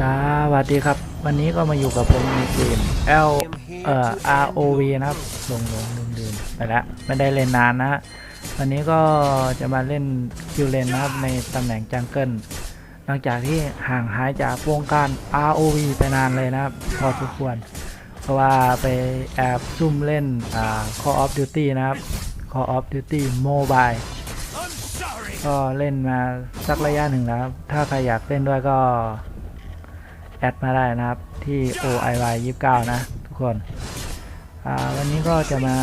สวัสดีครับ วันนี้ก็มาอยู่กับผมในเกม L เอ่อ ROV นะครับลงลงลืมลืมไปแล้วไม่ได้เล่นนานนะวันนี้ก็จะมาเล่นคิวเลนนะครับในตำแหน่งจังเกิลหลังจากที่ห่างหายจากวงการ ROV ไปนานเลยนะครับ พอสมควร เพราะว่าไปแอบซุ่มเล่น อ่า Call of Duty นะครับ Call of Duty Mobile ก็เล่นมาสักระยะหนึ่งแล้ว ถ้าใครอยากเล่นด้วยก็ อดมาได้นะครับ ที่ OIY 29 นะ ทุกคนวันนี้ก็จะมา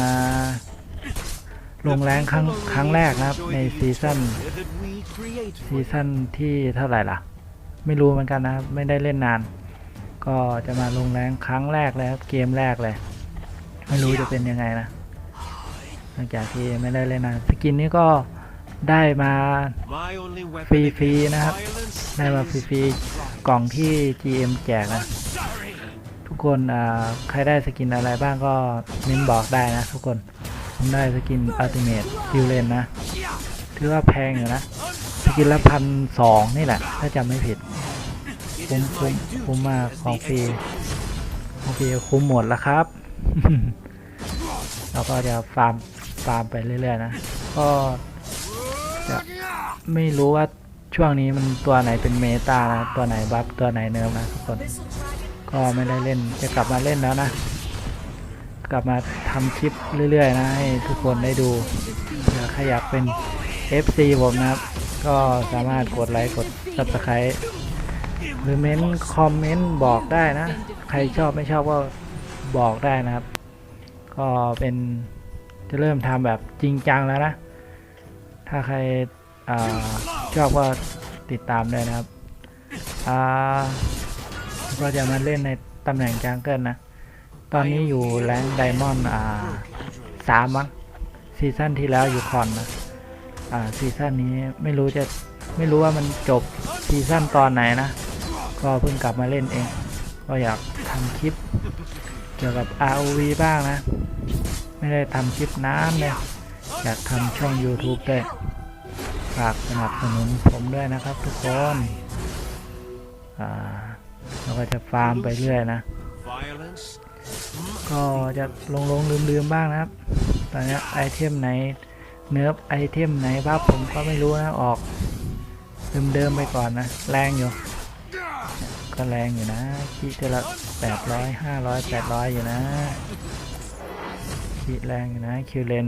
ลงแรงครั้งครั้งแรกนะครับ ในซีซั่นซีซั่นที่เท่าไหร่ล่ะ ไม่รู้เหมือนกันนะครับ ไม่ได้เล่นนาน ก็จะมาลงแรงครั้งแรกเลยครับเกมแรกเลย ไม่รู้จะเป็นยังไงนะหลังจากที่ไม่ได้เล่นนานสกินนี้ก็ได้มาฟรีๆนะครับได้มาฟรี กล่องที่ GM แจกนะ ทุกคนอ่าใครได้สกินอะไรบ้างก็เม้นบอกได้นะทุกคนผมได้สกินอัลติเมทคิวเลนนะ ถือว่าแพงอยู่นะ สกินละพันสองนี่แหละ ถ้าจำไม่ผิดคุ้มคุ้มคุ้มมากของฟรีของฟรีคุ้มหมดแล้วครับเราก็จะฟาร์มฟาร์มไปเรื่อยๆนะ ก็จะไม่รู้ว่า ช่วงนี้มันตัวไหนเป็นเมตานะตัวไหนบัฟตัวไหนเนิร์ฟนะทุกคน ก็ไม่ได้เล่นจะกลับมาเล่นแล้วนะ กลับมาทำคลิปเรื่อยๆนะให้ทุกคนได้ดูเผื่อใครอยากเป็น FC ผมนะครับ ก็สามารถกดไลค์กด subscribe หรือเม้นคอมเมนต์บอกได้นะ ใครชอบไม่ชอบก็บอกได้นะครับ ก็เป็นจะเริ่มทำแบบจริงจังแล้วนะ ถ้าใครอ่า ชอบก็ติดตามด้วยนะครับอ่าก็จะมาเล่นในตำแหน่งจังเกิลนะ ตอนนี้อยู่แรงไดมอนด์อ่าสามมั้งซีซั่นที่แล้วอยู่คอนนะ อ่าซีซั่นนี้ไม่รู้จะไม่รู้ว่ามันจบซีซั่นตอนไหนนะ ก็เพิ่งกลับมาเล่นเอง ก็อยากทำคลิปเกี่ยวกับ ROV บ้างนะ ไม่ได้ทำคลิปนานเลยอยากทำช่อง YouTube ด้วยากสนับสนุนผมด้วยนะครับ ทุกคนเราก็จะฟาร์มไปเรื่อยนะ ก็จะลงลงลืมลืมๆบ้างนะครับ ตอนนี้ไอเทมไหนเนิร์ฟไอเทมไหนบ้าผมก็ไม่รู้นะออกเดิมๆไปก่อนนะ แรงอยู่ ก็แรงอยู่นะคิดละแปดร้อยห้าร้อยแปดร้อยอยู่นะคิดแรงอยู่นะคิวเลน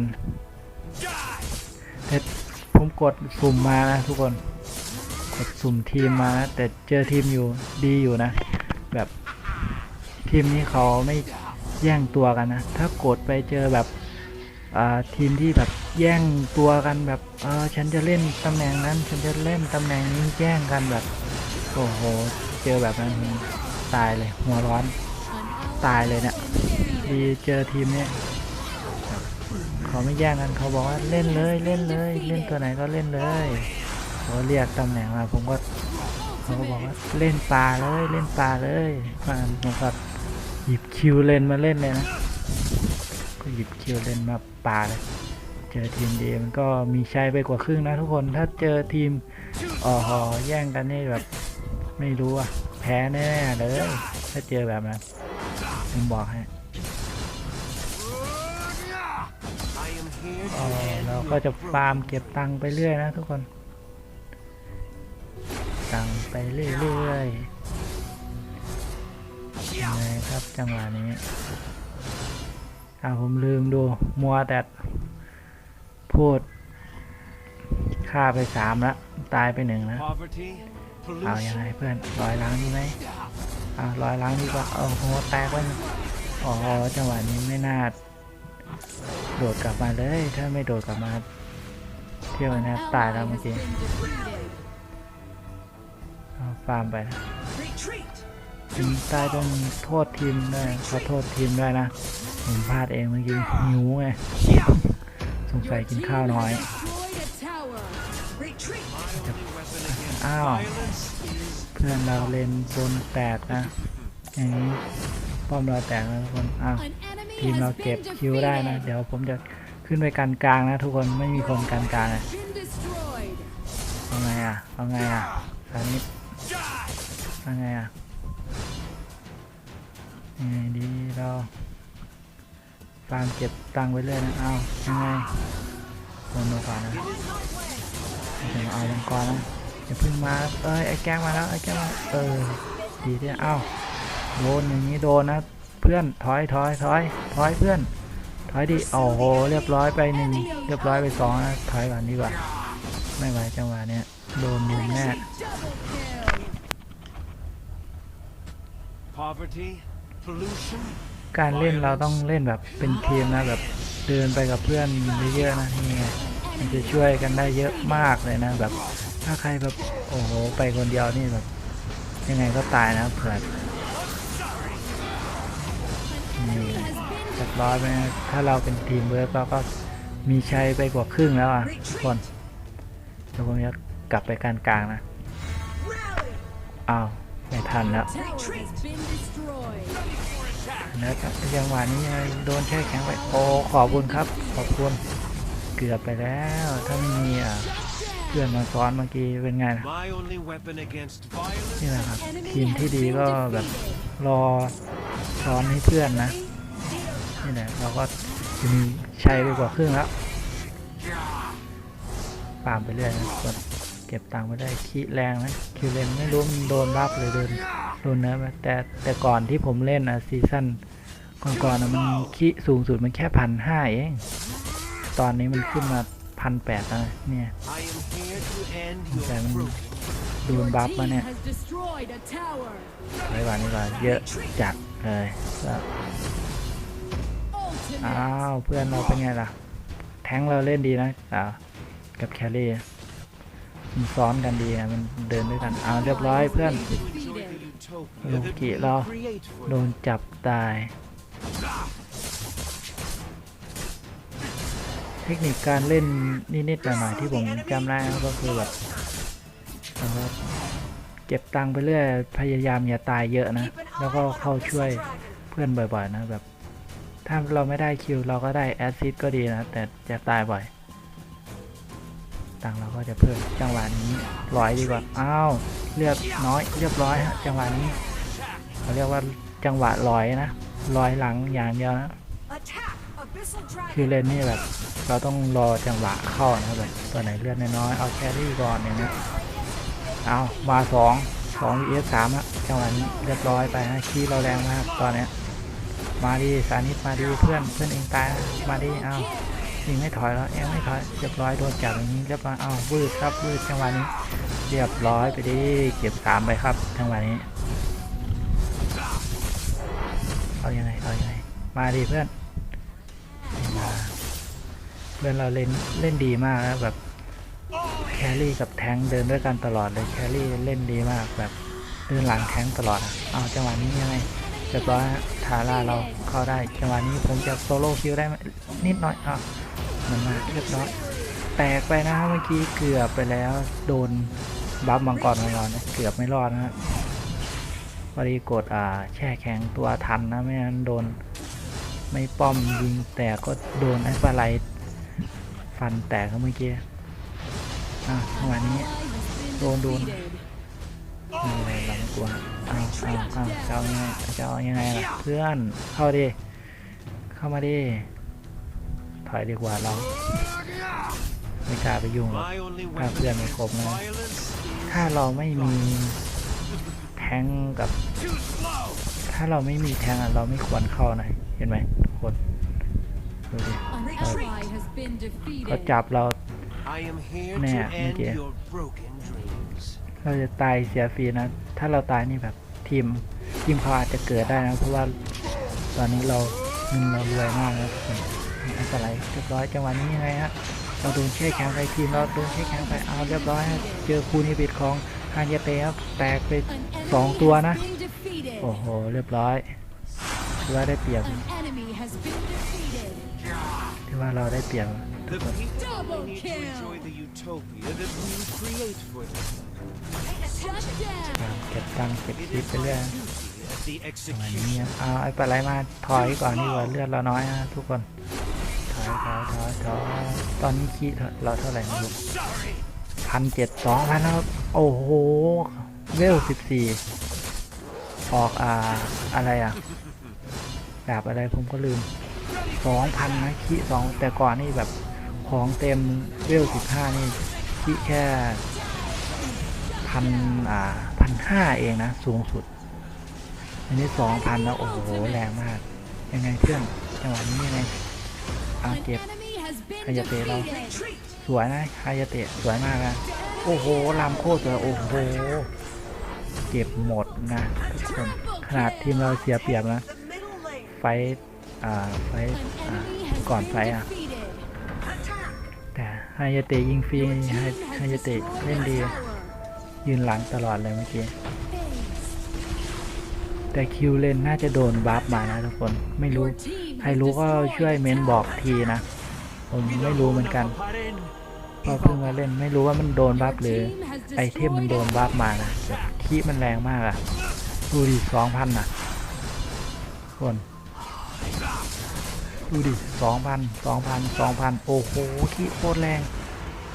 แต่ ผมกดสุ่มมานะทุกคน กดสุ่มทีมมานะแต่เจอทีมอยู่ดีอยู่นะ แบบทีมนี้เขาไม่แย่งตัวกันนะ ถ้ากดไปเจอแบบทีมที่แบบแย่งตัวกันแบบเออฉันจะเล่นตำแหน่งนั้น ฉันจะเล่นตำแหน่งนี้แย่งกันแบบโอ้โหเจอแบบนั้นตายเลยหัวร้อนตายเลยเนี่ยดีเจอทีมเนี้ย เขาไม่แย่งกันเขาบอกว่าเล่นเลยเล่นเลย เล่นตัวไหนก็เล่นเลยเขาเรียกตำแหน่งมาผมก็เขาก็บอกว่าเล่นปลาเลยเล่นปลาเลยมันผมก็หยิบคิวเลนมาเล่นเลยนะก็หยิบคิวเลนมาปลาเลยเจอทีมดีมันก็มีชัยไปกว่าครึ่งนะทุกคนถ้าเจอทีมอ๋อหอแย่งกันนี่แบบไม่รู้อะแพ้แน่เลยถ้าเจอแบบนั้นผมบอกให้ เออเราก็จะฟาร์มเก็บตังค์ไปเรื่อยนะทุกคน ตังค์ไปเรื่อยๆยังไงครับจังหวะนี้อ่าผมลืมดูมัวแต่พูดฆ่าไปสามแล้วตายไปหนึ่งนะเอายังไงเพื่อนร้อยล้างดีไหมอ่าร้อยล้างดีกว่าเอาหัวแตกไว้อ๋อจังหวะนี้ไม่น่า โดดกลับมาเลย ถ้าไม่โดดกลับมา เที่ยวนะตายแล้วเมื่อกี้เอาฟาร์มไปนะทีมตายต้องโทษทีมด้วยขอโทษทีมด้วยนะผมพลาดเองเมื่อกี้หิวไงสงสัยกินข้าวน้อยอ้าวเพื่อนเราเลนบนแตกนะอย่างนี้ป้อมเราแตกนะทุกคนอ้าว ทีมเราเก็บคิวได้นะ เดี๋ยวผมจะขึ้นไปกันกลางนะ ทุกคนไม่มีคนกันกลางเอาไงอะเอาไงอะสานิดเอาไงอะยังไงดีเราฟาร์มเก็บตังค์ไว้เรื่อยนะเอายังไงโดนโนก่อนนะเดี๋ยวเอามังกรนะอย่าพิ่งมาเอ้ยไอ้แก้งมาแล้วไอ้แก้งมาเออดีที่เอ้าโดนอย่างนี้โดนนะ เพื่อนถอยถอยถอยถอยเพื่อน ถอยดิโอ้โหเรียบร้อยไปหนึ่งเรียบร้อยไปสองนะถอยก่อนดีกว่า ไม่ไหวจังหวะเนี้ยโดนมุมแน่ Poverty, pollution, การเล่นเราต้องเล่นแบบเป็นทีมนะแบบเดินไปกับเพื่อนเยอะๆนะนี่ไงมันจะช่วยกันได้เยอะมากเลยนะแบบถ้าใครแบบโอ้โหไปคนเดียวนี่แบบยังไงก็ตายนะเผื่อ เรียบร้อยไปถ้าเราเป็นทีมเวิร์กเราก็มีชัยไปกว่าครึ่งแล้วอะทุกคนเดี๋ยวผมจะกลับไปการกลางนะอ้าวไม่ทันแล้ว Tower has been destroyed. นะครับจังหวะนี้ยังไงโดนแช่แข็งไปโอ้ขอบคุณครับ ขอบคุณเกือบไปแล้วถ้าไม่มีอะเพื่อนมาซ้อนเมื่อกี้เป็นไงนะนี่แหละครับทีมที่ดีก็แบบรอซ้อนให้เพื่อนนะ นี่แหละเราก็จะมีชัยไปกว่าครึ่งแล้วปามไปเรื่อยนะกดเก็บตังค์ไม่ได้คีแรงนะคิวเลนไม่รู้มันโดนบัฟเลยโดนโดนเนื้อไหมแต่แต่ก่อนที่ผมเล่นอะซีซั่นก่อนๆนะมันคีสูงสุดมันแค่พันห้าเองตอนนี้มันขึ้นมาพันแปดแล้วนะเนี่ย I am here to end Okay, your I'm- broken โดน Your บัฟมา team เนี่ย has destroyed a tower. ไว้ก่อนนี่ก่อนเยอะจัดเลย อ้าวเพื่อนเราเป็นไงล่ะ แทงเราเล่นดีนะอ่ากับแครี่มันซ้อนกันดีนะมันเดินด้วยกันอ้าวเรียบร้อยเพื่อน to enjoy the utopia Look that it, we lo. create for โดนจับตาย เทคนิคการเล่นนิดๆหน่อยๆที่ผมจำได้ก็คือแบบเก็บตังค์ไปเรื่อยพยายามอย่าตายเยอะนะ แล้วก็เข้าช่วยเพื่อนบ่อยๆนะแบบ ถ้าเราไม่ได้คิวเราก็ได้แอสซิสก็ดีนะ แต่จะตายบ่อยตังเราก็จะเพิ่มจังหวะนี้ร้อยดีกว่า อ้าว เลือดน้อยเรียบร้อยฮะจังหวะนี้เขาเรียกว่าจังหวะลอยนะลอยหลังอย่างเดียวนะคือเล่นนี่แบบ เราต้องรอจังหวะเข้านะแบบตัวไหนเลือดน้อยเอาแครี่ก่อนอย่างเนี้ยเอามาสองสองเอสสามอะจังหวะนี้เรียบร้อยไปฮะคีเราแรงมากตอนเนี้ย มาดีสานิตมาดีเพื่อนเพื่อนเองตายมาดีเอายิงไม่ถอยแล้วเองไม่ถอยเรียบร้อยโดนจับอย่างนี้เรียบร้อยเอาวืดครับวืดจังหวะนี้เรียบร้อยไปดิเก็บสามไปครับจังหวะนี้เอายังไงเอายังไงมาดีเพื่อนมาเพื่อนเราเล่นเล่นดีมากนะแบบแครี่กับแทงเดินด้วยกันตลอดเลยแครี่เล่นดีมากแบบเดินหลังแทงตลอดเอาจังหวะนี้ยังไง รียบร้อยทาร่าเราเข้าได้จังหวะนี้ผมจะโซโล่คิวได้นิดหน่อยอะมันมาเรียบร้อยแตกไปนะฮะเมื่อกี้เกือบไปแล้วโดนบัฟมังกรมังกรนะเกือบไม่รอดนะฮะพอดีกดอ่าแช่แข็งตัวทันนะไม่งั้นโดนไม่ป้อมยิงแตกก็โดนไอ้ปลาไหลฟันแตกเมื่อกี้อะจังหวะนี้ Ally has been Đồn, đồn. defeated. ไม่เป็น หลังกลัวเอาเอาเอาจะเอายังไงจะเอายังไงล่ะเพื่อนเข้าดิเข้ามาดิถอยดีกว่าเราไม่กล้าไปยุ่งหรอก My only ถ้า weapon เพื่อนไม่ครบ against นะ violence. ถ้าเราไม่มีแทงค์กับ Too slow. ถ้าเราไม่มีแทงค์อะเราไม่ควรเข้านะเห็นไหมทุกคนดูดิ An ally has been เขา defeated. จับเรา I am here Nè, to như เราจะตายเสียฟรีนะ ถ้าเราตายนี่แบบทีมทีมเขาอาจจะเกิดได้นะ เพราะว่าตอนนี้เราเงินเรารวยมากนะทุกคนอันตรายเรียบร้อยจังหวะนี้ยังไงฮะเราโดนเช่แข็งไปทีมเราโดนเช่แข็งไปเอาเรียบร้อยเจอคูนิบิดของฮานยาเตะแตกไปสองตัวนะ โอ้โห เรียบร้อยถือว่าได้เปรียบถือว่าเราได้เปรียบ The people Double need to kill. enjoy the utopia that we create for them. Shut down. เก็บตังค์เก็บ It คลิป is ไปเรื่อย my duty as the จังหวะนี้ executioner. เอาไอ้ปลาไหลมาถอยก่อนดีกว่าเลือดเราน้อยนะทุกคนถอยถอยถอยถอยตอนนี้คีเราเท่าไหร่ไม่รู้ Sorry. พันเจ็ดสองพันแล้วครับโอ้โหเวลสิบสี่ออกอ่าอะไรอะดาบอะไรผมก็ลืมสองพันนะคิสองแต่ก่อนนี่แบบ ของเต็มเวลสิบห้านี่แค่พันอ่าพันห้าเองนะ สูงสุด อันนี้สองพันแล้ว โอ้โห แรงมาก ยังไงเพื่อนจังหวะนี้ยังไงอาเก็บ enemy has been Hayate เรา สวยนะฮายาเตะสวยมากนะโอ้โหลำโคตรสวยโอ้โหเก็บหมดนะทุกคนขนาดทีมเราเสียเปรียบนะไฟอ่าไฟอ่าก่อนไฟอะ แต่ฮายาเตะยิงฟรีฮาย team ฮายาเตะเล่นดี ยืนหลังตลอดเลยเมื่อกี้แต่คิวเล่นน่าจะโดนบัฟมานะทุกคนไม่รู้ ใครรู้ก็ช่วยเมนบอกทีนะ ผมไม่รู้เหมือนกันเพราะเพิ่งมาเล่นไม่รู้ว่ามันโดนบัฟหรือไอเทมมันโดนบัฟมานะแบบคีมันแรงมากอะดูดิสองพันอะคน ดูดิสองพันสองพันสองพันโอ้โหคีโคตรแรง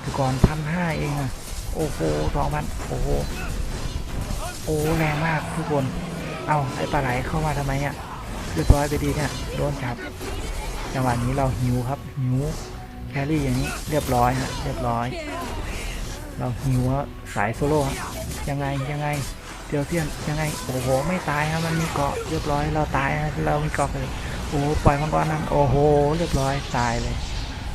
แต่ก่อนพันห้าเองอะโอ้โหสองพันโอ้โหโอ้แรงมากทุกคน เอาไอปลาไหลเข้ามาทำไมอะเรียบร้อยไปดีเนี่ยโดนจับจังหวะนี้เราหิวครับหิวแครี่อย่างนี้เรียบร้อยฮะเรียบร้อย เราหิวฮะสายโซโล่ยังไงยังไงเดียวเทียนยังไงโอ้โหไม่ตายฮะมันมีเกาะเรียบร้อยเราตายฮะเรามีเกาะเลย โอ้โหปล่อยมันก่อนนั้นโอ้โห เรียบร้อยตายเลย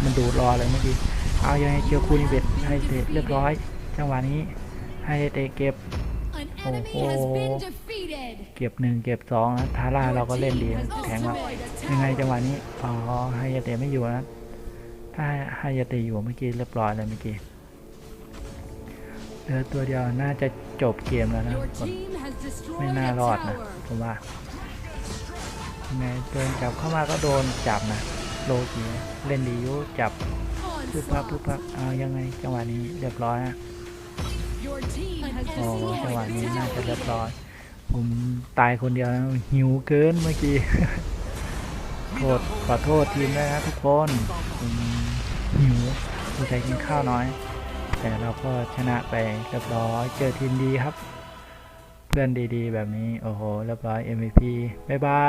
มันดูดรอเลยเมื่อกี้เอายังไงเคียวคูนิเบตให้เตะเรียบร้อย จังหวะนี้ให้เตะเก็บ An enemy has been defeated. เก็บหนึ่งเก็บสองนะทาร่าเราก็เล่นดีนะแทงเรายังไงจังหวะนี้อ๋อไฮยาเตะไม่อยู่นะถ้าไฮยาเตะอยู่เมื่อกี้เรียบร้อยเลยเมื่อกี้เหลือตัวเดียวน่าจะจบเกมแล้วนะ Your คน team has ไม่ destroyed น่า a รอดนะ tower. ผมว่ายัง ไงเดินจับเข้ามาก็โดนจับนะโลกีเล่นดีอยุจับปุ๊บปั๊บปุ๊บปั๊บเอายังไงจังหวะนี้เรียบร้อยนะโอ้จังหวะนี้น่าจะเรียบร้อย ผมตายคนเดียวหิวเกินเมื่อกี้โทษขอโทษทีมด้วยนะทุกคนผมหิวสงสัยกินข้าวน้อย แต่เราก็ชนะไปเรียบร้อยเจอทีมดีครับ เพื่อนดีๆ แบบนี้ โอ้โหเรียบร้อย MVP บ๊ายบาย